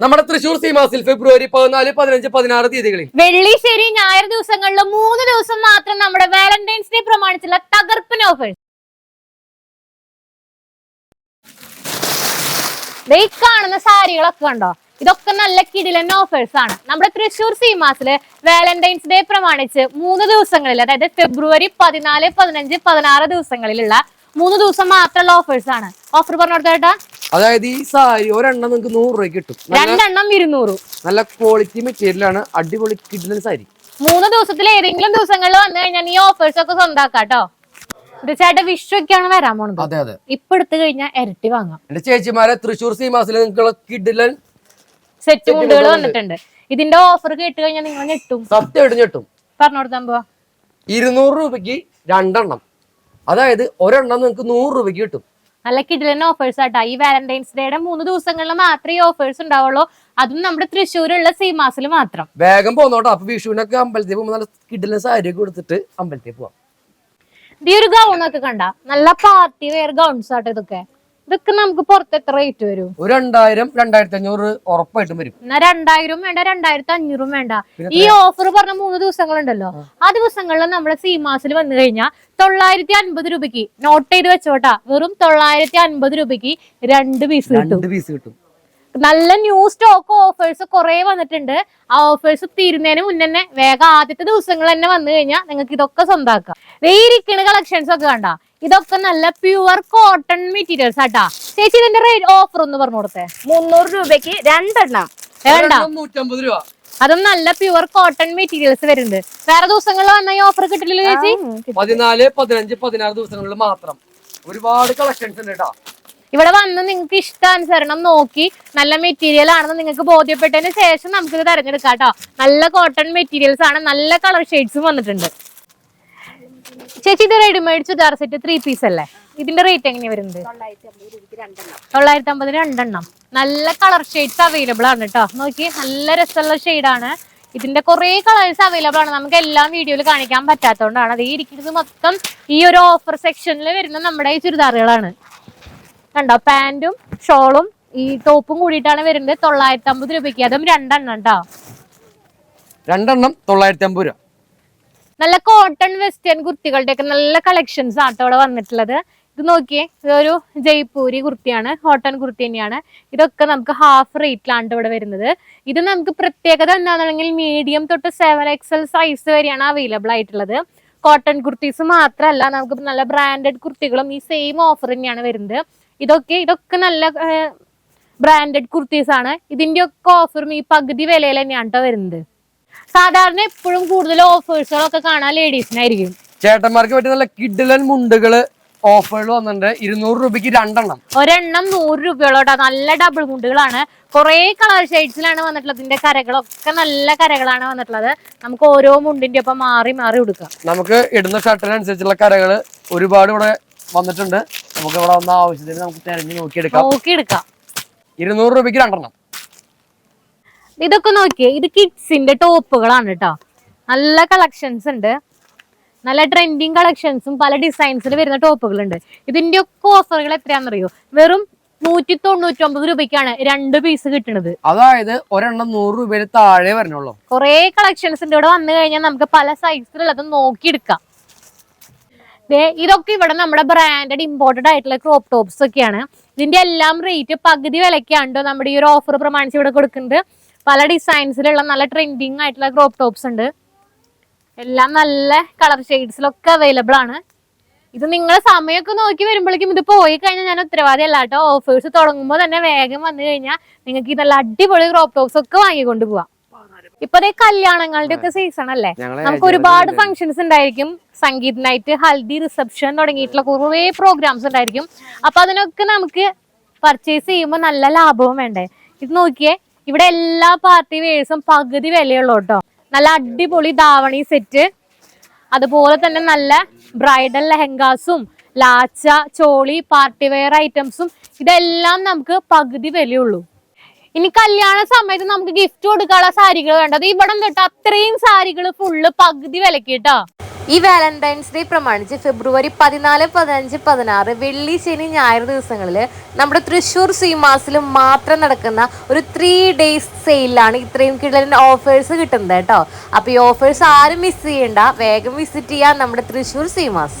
നമ്മുടെ തൃശൂർ സീമാസിൽ ഫെബ്രുവരി പതിനാല് പതിനഞ്ച് പതിനാറ് തീയതികളിൽ. വെള്ളി ശരി ഞായർ ദിവസങ്ങളിൽ മൂന്ന് ദിവസം മാത്രം നമ്മുടെ വാലന്റൈൻസ് ഡേ പ്രമാണിച്ചുള്ള തകർപ്പൻ ഓഫേഴ്സ് കാണുന്ന സാരികളൊക്കെ കണ്ടോ? ഇതൊക്കെ നല്ല കിടിലൻ ഓഫേഴ്സ് ആണ്. നമ്മുടെ തൃശൂർ സീമാസിൽ വാലന്റൈൻസ് ഡേ പ്രമാണിച്ച് മൂന്ന് ദിവസങ്ങളിൽ അതായത് ഫെബ്രുവരി പതിനാല് പതിനഞ്ച് പതിനാറ് ദിവസങ്ങളിലുള്ള മൂന്ന് ദിവസം മാത്രമുള്ള ഓഫേഴ്സ് ആണ്. ഓഫർ പറഞ്ഞു കൊടുത്തേട്ടാ അതായത് ഈ സാരി ഒരെണ്ണം നിങ്ങൾക്ക് നൂറ് രൂപ കിട്ടും. രണ്ടെണ്ണം ഇരുന്നൂറ്. നല്ല ക്വാളിറ്റി മെറ്റീരിയൽ ആണ് അടിപൊളി കിട്ടുന്ന സാരി. മൂന്ന് ദിവസത്തിൽ ഏതെങ്കിലും ദിവസങ്ങളിൽ വന്നു കഴിഞ്ഞാൽ ഈ ഓഫേഴ്സ് ഒക്കെ സ്വന്തമാക്കാട്ടോ തീർച്ചയായിട്ടും വിഷു ഒക്കെയാണ് വരാൻ പോണത്. അതെ അതെ. ഇപ്പൊ എടുത്തു കഴിഞ്ഞാൽ ഇരട്ടി വാങ്ങാം. എന്റെ ചേച്ചിമാരെ തൃശ്ശൂർ സീമാസിൽ നിങ്ങൾക്കുള്ള കിഡിലൻ സെറ്റ് മുണ്ടുകൾ വന്നിട്ടുണ്ട്. ഇതിന്റെ ഓഫർ കേട്ട് കഴിഞ്ഞാൽ നിങ്ങൾ ഞെട്ടും. സത്യം ഞെട്ടും. പറഞ്ഞു കൊടുത്താൽ ഇരുന്നൂറ് രൂപയ്ക്ക് രണ്ടെണ്ണം. അതായത് ഒരെണ്ണം നിങ്ങൾക്ക് നൂറ് രൂപയ്ക്ക് കിട്ടും. നല്ല കിടിലൻ ഓഫേഴ്സ് ആട്ടോ. ഈ വാലന്റൈൻസ് ഡേയുടെ മൂന്ന് ദിവസങ്ങളിൽ മാത്രമേ ഓഫേഴ്സ് ഉണ്ടാവുള്ളൂ. അതും നമ്മുടെ തൃശ്ശൂരുള്ള സീമാസിൽ മാത്രം. വേഗം പോന്നോട്ടോ. അപ്പൊ വിഷുവിനൊക്കെ അമ്പലത്തിൽ പോകുമ്പോൾ നല്ല കിടിലൻ സാരി കൊടുത്തിട്ട് അമ്പലത്തിൽ പോവാം. ഈ ഒരു ഗൗൺ ഒക്കെ കണ്ട? നല്ല പാർട്ടി വെയർ ഗൗൺസ് ആട്ടോ ഇതൊക്കെ. ഇതൊക്കെ നമുക്ക് പുറത്ത് എത്ര റേറ്റ് വരും? ഒരു രണ്ടായിരം രണ്ടായിരത്തി അഞ്ഞൂറ് ഉറപ്പായിട്ടും വരും. എന്നാ രണ്ടായിരം വേണ്ട രണ്ടായിരത്തി അഞ്ഞൂറും വേണ്ട ഈ ഓഫർ പറഞ്ഞ മൂന്ന് ദിവസങ്ങളുണ്ടല്ലോ. ആ. ദിവസങ്ങളിൽ നമ്മുടെ സീമാസിൽ വന്നു കഴിഞ്ഞാൽ തൊള്ളായിരത്തി അൻപത് രൂപയ്ക്ക് നോട്ട് ചെയ്ത് വെച്ചോട്ടാ വെറും തൊള്ളായിരത്തി അൻപത് രൂപയ്ക്ക് രണ്ട് പീസ് കിട്ടും. രണ്ട് പീസ് കിട്ടും. നല്ല ന്യൂ സ്റ്റോക്ക് ഓഫേഴ്സ് കുറെ വന്നിട്ടുണ്ട്. ആ ഓഫേഴ്സ് തീരുന്നതിന് മുന്നേ തന്നെ വേഗം ആദ്യത്തെ ദിവസങ്ങൾ തന്നെ വന്നു കഴിഞ്ഞാൽ നിങ്ങൾക്ക് ഇതൊക്കെ സ്വന്താക്കാം. വേരിക്കണ ഈ കളക്ഷൻസ് ഒക്കെ കണ്ട ഇതൊക്കെ നല്ല പ്യുവർ കോട്ടൺ മെറ്റീരിയൽസ് ആട്ടാ. ചേച്ചി ഇതിന്റെ റേറ്റ് ഓഫർ ഒന്ന് പറഞ്ഞു കൊടുത്തേ. മുന്നൂറ് രൂപയ്ക്ക് രണ്ടെണ്ണം. നൂറ്റമ്പത് രൂപ. അതും നല്ല പ്യുവർ കോട്ടൺ മെറ്റീരിയൽസ് വരുന്നുണ്ട്. വേറെ ദിവസങ്ങളിൽ വന്ന ഈ ഓഫർ കിട്ടില്ലല്ലോ ചേച്ചി? പതിനാല് പതിനഞ്ച് പതിനാറ് ദിവസങ്ങളിൽ മാത്രം. ഒരുപാട് കളക്ഷൻസ് ഉണ്ട് കേട്ടോ ഇവിടെ വന്ന് നിങ്ങൾക്ക് ഇഷ്ടാനുസരണം നോക്കി നല്ല മെറ്റീരിയൽ ആണെന്ന് നിങ്ങൾക്ക് ബോധ്യപ്പെട്ടതിന് ശേഷം നമുക്ക് ഇത് തെരഞ്ഞെടുക്കാം കേട്ടോ നല്ല കോട്ടൺ മെറ്റീരിയൽസ് ആണ് നല്ല കളർ ഷെയ്ഡ്സും വന്നിട്ടുണ്ട്. ചേച്ചി ഇത് readymade churidar set three piece അല്ലേ? ഇതിന്റെ റേറ്റ് എങ്ങനെയാ വരുന്നത്? തൊള്ളായിരത്തി അമ്പത് രണ്ടെണ്ണം. നല്ല കളർ ഷെയ്ഡ്സ് അവൈലബിൾ ആണ് കേട്ടോ നോക്കി നല്ല രസമുള്ള ഷെയ്ഡാണ് ഇതിന്റെ കുറെ കളേഴ്സ് അവൈലബിൾ ആണ്. നമുക്ക് എല്ലാം വീഡിയോയിൽ കാണിക്കാൻ പറ്റാത്തതുകൊണ്ടാണ്. അത് ഇരിക്കുന്നത് മൊത്തം ഈ ഒരു ഓഫർ സെക്ഷനിൽ വരുന്ന നമ്മുടെ ഈ ചുരിദാറുകളാണ്. കണ്ടോ പാന്റും ഷോളും ഈ ടോപ്പും കൂടിയിട്ടാണ് വരുന്നത്. തൊള്ളായിരത്തി അമ്പത് രൂപയ്ക്ക്. അതും രണ്ടെണ്ണം കേട്ടോ രണ്ടെണ്ണം തൊള്ളായിരത്തി അമ്പത് രൂപ. നല്ല കോട്ടൺ വെസ്റ്റേൺ കുർത്തികളുടെ ഒക്കെ നല്ല കളക്ഷൻസ് ആട്ടോ ഇവിടെ വന്നിട്ടുള്ളത്. ഇത് നോക്കിയേ ഇതൊരു ജയ്പൂരി കുർത്തിയാണ് കോട്ടൺ കുർത്തി തന്നെയാണ്. ഇതൊക്കെ നമുക്ക് ഹാഫ് റേറ്റിലാണ് ഇവിടെ വരുന്നത്. ഇത് നമുക്ക് പ്രത്യേകത എന്താണെന്നുണ്ടെങ്കിൽ മീഡിയം തൊട്ട് സെവൻ എക്സൽ സൈസ് വരെയാണ് അവൈലബിൾ ആയിട്ടുള്ളത്. കോട്ടൺ കുർത്തീസ് മാത്രമല്ല നമുക്ക് നല്ല ബ്രാൻഡഡ് കുർത്തികളും ഈ സെയിം ഓഫർ തന്നെയാണ് വരുന്നത്. ഇതൊക്കെ ഇതൊക്കെ നല്ല ബ്രാൻഡഡ് കുർത്തീസ് ആണ് ഇതിന്റെ ഒക്കെ ഓഫറും ഈ പകുതി വിലയിൽ തന്നെയാണ് കേട്ടോ വരുന്നത്. സാധാരണ എപ്പോഴും കൂടുതൽ ഓഫേഴ്സുകളൊക്കെ കാണാൻ ലേഡീസിനായിരിക്കും. ചേട്ടന്മാർക്ക് പറ്റിയ നല്ല കിഡിലൻ മുണ്ടുകൾ ഓഫറുകൾ വന്നിട്ടുണ്ട്. ഇരുന്നൂറ് രൂപയ്ക്ക് രണ്ടെണ്ണം. ഒരെണ്ണം നൂറ് രൂപയോളോട്ടാ. നല്ല ഡബിൾ മുണ്ടുകളാണ്. കുറേ കളർ ഷെയ്ഡ്സിലാണ് വന്നിട്ടുള്ളത്. ഇതിന്റെ കരകളൊക്കെ നല്ല കരകളാണ് വന്നിട്ടുള്ളത്. നമുക്ക് ഓരോ മുണ്ടിന്റെ ഒപ്പം മാറി മാറി കൊടുക്കാം നമുക്ക് ഇടുന്ന ഷർട്ടിനനുസരിച്ചുള്ള കരകൾ ഒരുപാട് ഇവിടെ വന്നിട്ടുണ്ട്. നമുക്ക് ഇവിടെ വന്ന ആവശ്യത്തിന് നമുക്ക് തെരഞ്ഞു നോക്കിയെടുക്കാം. നോക്കി എടുക്കാം ഇരുന്നൂറ് രൂപയ്ക്ക് രണ്ടെണ്ണം. ഇതൊക്കെ നോക്കിയേ ഇത് കിഡ്സിന്റെ ടോപ്പുകളാണ് കേട്ടോ നല്ല കളക്ഷൻസ് ഉണ്ട്. നല്ല ട്രെൻഡിങ് കളക്ഷൻസും പല ഡിസൈൻസിൽ വരുന്ന ടോപ്പുകളുണ്ട്. ഇതിന്റെ ഒക്കെ ഓഫറുകൾ എത്രയാണെന്നറിയോ? വെറും നൂറ്റി തൊണ്ണൂറ്റി ഒമ്പത് രൂപയ്ക്കാണ് രണ്ട് പീസ് കിട്ടുന്നത് അതായത് ഒരെണ്ണം നൂറ് രൂപയിൽ താഴെ വരണുള്ളൂ. കുറേ കളക്ഷൻസ് ഉണ്ട്. ഇവിടെ വന്നു കഴിഞ്ഞാൽ നമുക്ക് പല സൈസിലുള്ളത് നോക്കിയെടുക്കാം. ഇതൊക്കെ ഇവിടെ നമ്മുടെ ബ്രാൻഡഡ് ഇമ്പോർട്ടഡ് ആയിട്ടുള്ള ക്രോപ്പ് ടോപ്സ് ഒക്കെയാണ്. ഇതിന്റെ എല്ലാം റേറ്റ് പകുതി വിലയ്ക്കാണ്ടോ നമ്മുടെ ഈ ഒരു ഓഫർ പ്രമാണിച്ച് ഇവിടെ കൊടുക്കുന്നത് പല ഡിസൈൻസിലുള്ള നല്ല ട്രെൻഡിങ് ആയിട്ടുള്ള ക്രോപ്പ് ടോപ്സ് ഉണ്ട്. എല്ലാം നല്ല കളർ ഷെയ്ഡ്സിലൊക്കെ അവൈലബിൾ ആണ്. ഇത് നിങ്ങൾ സമയമൊക്കെ നോക്കി വരുമ്പോഴേക്കും ഇത് പോയി കഴിഞ്ഞാൽ ഞാൻ ഉത്തരവാദി അല്ല കേട്ടോ. ഓഫേഴ്സ് തുടങ്ങുമ്പോൾ തന്നെ വേഗം വന്നു കഴിഞ്ഞാൽ നിങ്ങൾക്ക് ഈ നല്ല അടിപൊളി ക്രോപ്പ് ടോപ്സ് ഒക്കെ വാങ്ങിക്കൊണ്ട് പോവാം. ഇപ്പൊ അതേ കല്യാണങ്ങളുടെ ഒക്കെ സീസൺ അല്ലേ? നമുക്ക് ഒരുപാട് ഫംഗ്ഷൻസ് ഉണ്ടായിരിക്കും. സംഗീത് നൈറ്റ് ഹൽദി റിസപ്ഷൻ തുടങ്ങിയിട്ടുള്ള കുറേ പ്രോഗ്രാംസ് ഉണ്ടായിരിക്കും. അപ്പൊ അതിനൊക്കെ നമുക്ക് പർച്ചേസ് ചെയ്യുമ്പോൾ നല്ല ലാഭവും വേണ്ടേ? ഇത് നോക്കിയേ ഇവിടെ എല്ലാ പാർട്ടി വേഴ്സും പകുതി വിലയുള്ളൂ കേട്ടോ നല്ല അടിപൊളി ധാവണി സെറ്റ് അതുപോലെ തന്നെ നല്ല ബ്രൈഡൽ ലെഹങ്കാസും ലാച്ച ചോളി പാർട്ടി വെയർ ഐറ്റംസും ഇതെല്ലാം നമുക്ക് പകുതി വിലയുള്ളൂ. ഇനി കല്യാണ സമയത്ത് നമുക്ക് ഗിഫ്റ്റ് കൊടുക്കാനുള്ള സാരികൾ വേണ്ടത് ഇവിടെ കേട്ടോ അത്രയും സാരികൾ ഫുള്ള് പകുതി കേട്ടോ ഈ വാലന്റൈൻസ് ഡേ പ്രമാണിച്ച് ഫെബ്രുവരി പതിനാല് പതിനഞ്ച് പതിനാറ് വെള്ളി ശനി ഞായർ ദിവസങ്ങളിൽ നമ്മുടെ തൃശ്ശൂർ സീമാസിൽ മാത്രം നടക്കുന്ന ഒരു ത്രീ ഡേയ്സ് സെയിലാണ് ഇത്രയും കിടലിന്റെ ഓഫേഴ്സ് കിട്ടുന്നത് കേട്ടോ. അപ്പോൾ ഈ ഓഫേഴ്സ് ആരും മിസ് ചെയ്യണ്ട. വേഗം വിസിറ്റ് ചെയ്യാം നമ്മുടെ തൃശ്ശൂർ സീമാസ്.